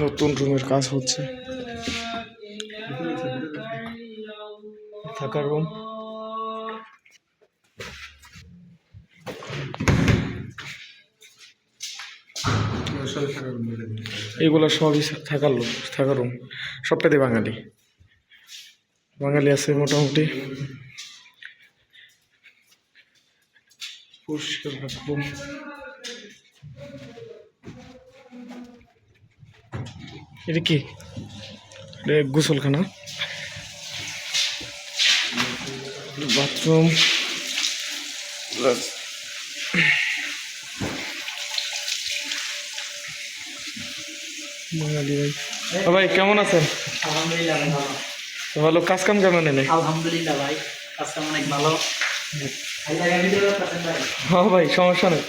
নতুন রুমের কাজ হচ্ছে। থাকার রুম এগুলো সবই থাকার লোক থাকার রুম সবটাতে বাঙালি। বাঙালি আছে মোটামুটি। পরিষ্কার রুম এটা কি? এটা গোসলখানা। বাথরুম। বাঙালি ভাই। ভাই কেমন আছেন? আলহামদুলিল্লাহ ভালো। কাজ কাম কেমন এনে? আলহামদুলিল্লাহ ভাই কাজটা অনেক ভালো। হ্যাঁ ভাই সমস্যা নেই।